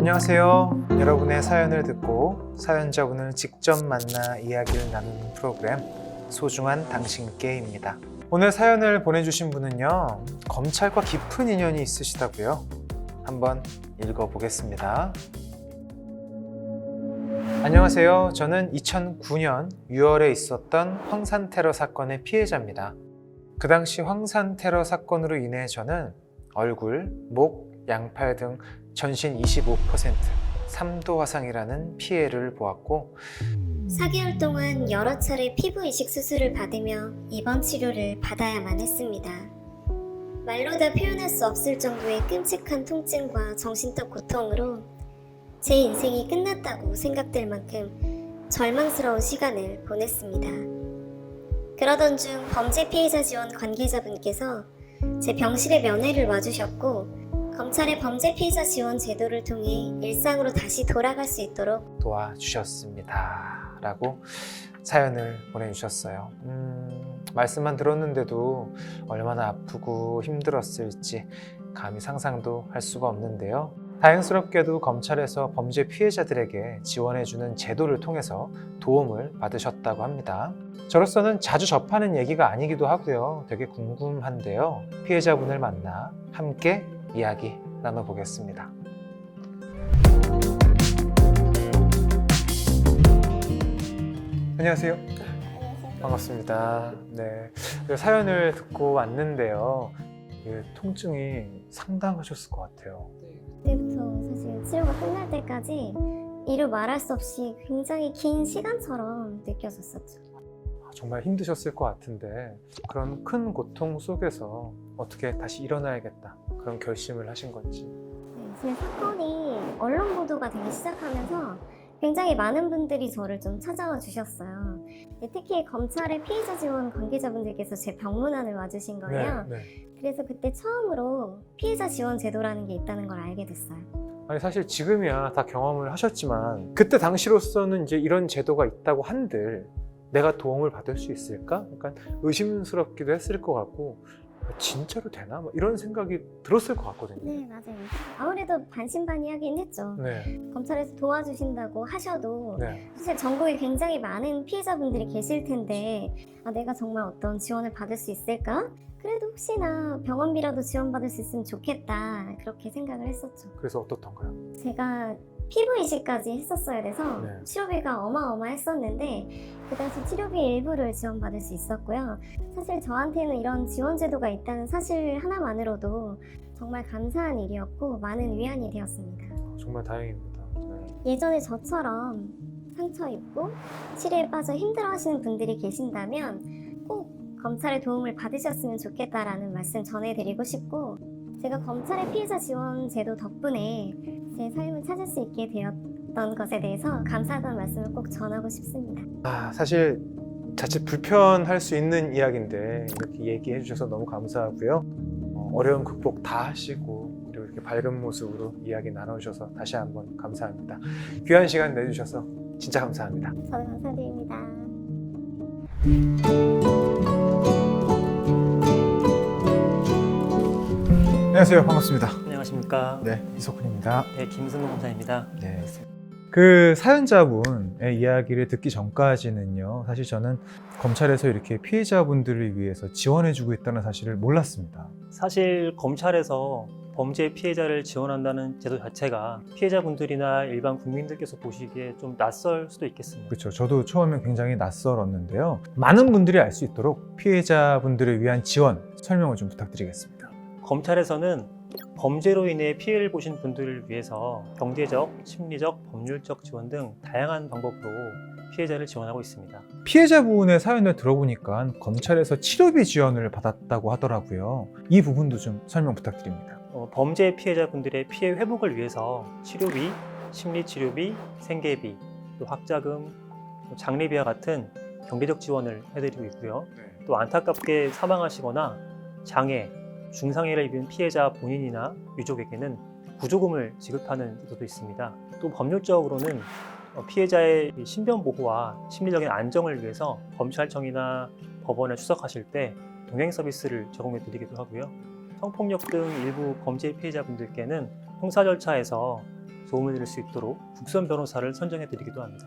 안녕하세요. 여러분의 사연을 듣고 사연자분을 직접 만나 이야기를 나누는 프로그램 소중한 당신께입니다. 오늘 사연을 보내주신 분은요, 검찰과 깊은 인연이 있으시다고요. 한번 읽어보겠습니다. 안녕하세요. 저는 2009년 6월에 있었던 황산 테러 사건의 피해자입니다. 그 당시 황산 테러 사건으로 인해 저는 얼굴, 목, 양팔 등 전신 25% 3도 화상이라는 피해를 보았고 4개월 동안 여러 차례 피부 이식 수술을 받으며 입원 치료를 받아야만 했습니다. 말로 다 표현할 수 없을 정도의 끔찍한 통증과 정신적 고통으로 제 인생이 끝났다고 생각될 만큼 절망스러운 시간을 보냈습니다. 그러던 중 범죄 피해자 지원 관계자분께서 제 병실에 면회를 와주셨고 검찰의 범죄 피해자 지원 제도를 통해 일상으로 다시 돌아갈 수 있도록 도와주셨습니다. 라고 사연을 보내주셨어요. 음, 말씀만 들었는데도 얼마나 아프고 힘들었을지 감히 상상도 할 수가 없는데요. 다행스럽게도 검찰에서 범죄 피해자들에게 지원해주는 제도를 통해서 도움을 받으셨다고 합니다. 저로서는 자주 접하는 얘기가 아니기도 하고요. 되게 궁금한데요. 피해자분을 만나 함께 이야기 나눠보겠습니다. 안녕하세요. 반갑습니다. 네. 그 사연을 듣고 왔는데요. 이 통증이 상당하셨을 것 같아요. 그때부터 사실 치료가 끝날 때까지 이루 말할 수 없이 굉장히 긴 시간처럼 느껴졌었죠. 아, 정말 힘드셨을 것 같은데 그런 큰 고통 속에서 어떻게 다시 일어나야겠다 그런 결심을 하신 건지. 네, 사실 사건이 언론 보도가 되기 시작하면서 굉장히 많은 분들이 저를 좀 찾아와 주셨어요. 네, 특히 검찰의 피해자 지원 관계자분들께서 제 병문안을 와주신 거예요. 네. 그래서 그때 처음으로 피해자 지원 제도라는 게 있다는 걸 알게 됐어요. 아니 사실 지금이야 다 경험을 하셨지만 그때 당시로서는 이제 이런 제도가 있다고 한들 내가 도움을 받을 수 있을까? 약간 의심스럽기도 했을 것 같고 진짜로 되나? 뭐 이런 생각이 들었을 것 같거든요. 네, 맞아요. 아무래도 반신반의하긴 했죠. 네, 검찰에서 도와주신다고 하셔도 네, 사실 전국에 굉장히 많은 피해자분들이 계실 텐데 아, 내가 정말 어떤 지원을 받을 수 있을까? 그래도 혹시나 병원비라도 지원받을 수 있으면 좋겠다 그렇게 생각을 했었죠. 그래서 어떻던가요? 제가 피부 이식까지 했었어야 돼서 네. 치료비가 어마어마했었는데 그 당시 치료비 일부를 지원받을 수 있었고요. 사실 저한테는 이런 지원 제도가 있다는 사실 하나만으로도 정말 감사한 일이었고 많은 위안이 되었습니다. 정말 다행입니다. 네. 예전에 저처럼 상처 입고 치료에 빠져 힘들어하시는 분들이 계신다면 꼭 검찰의 도움을 받으셨으면 좋겠다라는 말씀 전해드리고 싶고 제가 검찰의 피해자 지원 제도 덕분에 제 삶을 찾을 수 있게 되었던 것에 대해서 감사하다는 말씀을 꼭 전하고 싶습니다. 아, 사실 자칫 불편할 수 있는 이야기인데 이렇게 얘기해 주셔서 너무 감사하고요. 어, 어려운 극복 다 하시고 그리고 이렇게 밝은 모습으로 이야기 나눠주셔서 다시 한번 감사합니다. 귀한 시간 내주셔서 진짜 감사합니다. 저도 감사드립니다. 안녕하세요. 반갑습니다. 안녕하십니까. 네, 이석훈입니다. 네, 김승우 검사입니다. 네. 그 사연자분의 이야기를 듣기 전까지는요, 사실 저는 검찰에서 이렇게 피해자분들을 위해서 지원해주고 있다는 사실을 몰랐습니다. 사실 검찰에서 범죄 피해자를 지원한다는 제도 자체가 피해자분들이나 일반 국민들께서 보시기에 좀 낯설 수도 있겠습니다. 그렇죠. 저도 처음에 굉장히 낯설었는데요. 많은 분들이 알 수 있도록 피해자분들을 위한 지원 설명을 좀 부탁드리겠습니다. 검찰에서는 범죄로 인해 피해를 보신 분들을 위해서 경제적, 심리적, 법률적 지원 등 다양한 방법으로 피해자를 지원하고 있습니다. 피해자분의 사연을 들어보니까 검찰에서 치료비 지원을 받았다고 하더라고요. 이 부분도 좀 설명 부탁드립니다. 어, 범죄 피해자분들의 피해 회복을 위해서 치료비, 심리치료비, 생계비, 또 학자금, 또 장례비와 같은 경제적 지원을 해드리고 있고요. 또 안타깝게 사망하시거나 장애, 중상해를 입은 피해자 본인이나 유족에게는 구조금을 지급하는 제도도 있습니다. 또 법률적으로는 어, 피해자의 이 신변 보호와 심리적인 안정을 위해서 검찰청이나 법원에 출석하실 때 동행 서비스를 제공해 드리기도 하고요. 성폭력 등 일부 범죄 피해자분들께는 형사 절차에서 도움을 드릴 수 있도록 국선 변호사를 선정해 드리기도 합니다.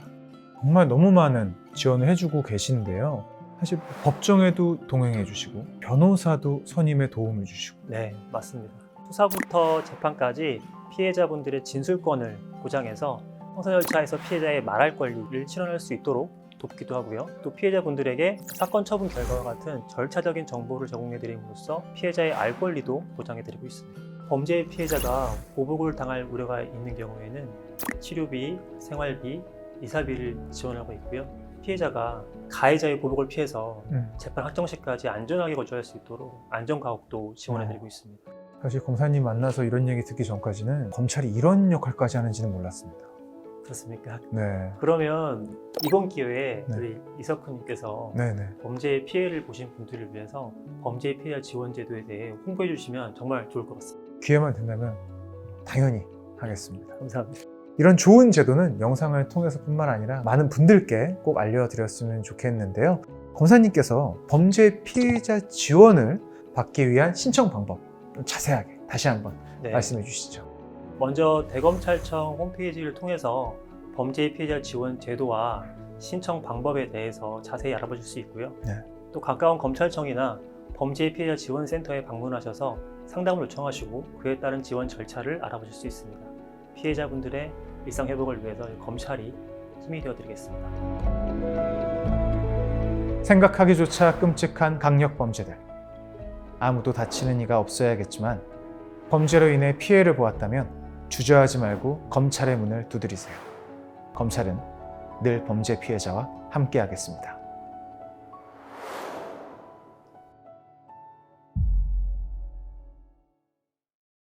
정말 너무 많은 지원을 해주고 계신데요. 사실 법정에도 동행해 주시고 변호사도 선임에 도움을 주시고 네, 맞습니다. 수사부터 재판까지 피해자분들의 진술권을 보장해서 형사 절차에서 피해자의 말할 권리를 실현할 수 있도록 돕기도 하고요. 또 피해자분들에게 사건 처분 결과와 같은 절차적인 정보를 제공해 드림으로써 피해자의 알 권리도 보장해 드리고 있습니다. 범죄 피해자가 보복을 당할 우려가 있는 경우에는 치료비, 생활비, 이사비를 지원하고 있고요. 피해자가 가해자의 보복을 피해서 음. 재판 확정 시까지 안전하게 거주할 수 있도록 안전가옥도 지원해드리고 있습니다. 사실 검사님 만나서 이런 얘기 듣기 전까지는 검찰이 이런 역할까지 하는지는 몰랐습니다. 그렇습니까? 네, 그러면 이번 기회에 네. 우리 이석훈님께서 네, 네. 범죄 피해를 보신 분들을 위해서 범죄 피해 지원 제도에 대해 홍보해 주시면 정말 좋을 것 같습니다. 기회만 된다면 당연히 하겠습니다. 감사합니다. 이런 좋은 제도는 영상을 통해서 뿐만 아니라 많은 분들께 꼭 알려드렸으면 좋겠는데요. 검사님께서 범죄 피해자 지원을 받기 위한 신청 방법 좀 자세하게 다시 한번 네. 말씀해 주시죠. 먼저 대검찰청 홈페이지를 통해서 범죄 피해자 지원 제도와 신청 방법에 대해서 자세히 알아보실 수 있고요. 네. 또 가까운 검찰청이나 범죄 피해자 지원 센터에 방문하셔서 상담을 요청하시고 그에 따른 지원 절차를 알아보실 수 있습니다. 피해자분들의 일상 회복을 위해서 검찰이 힘이 되어 드리겠습니다. 생각하기조차 끔찍한 강력 범죄들. 아무도 다치는 이가 없어야겠지만 범죄로 인해 피해를 보았다면 주저하지 말고 검찰의 문을 두드리세요. 검찰은 늘 범죄 피해자와 함께하겠습니다.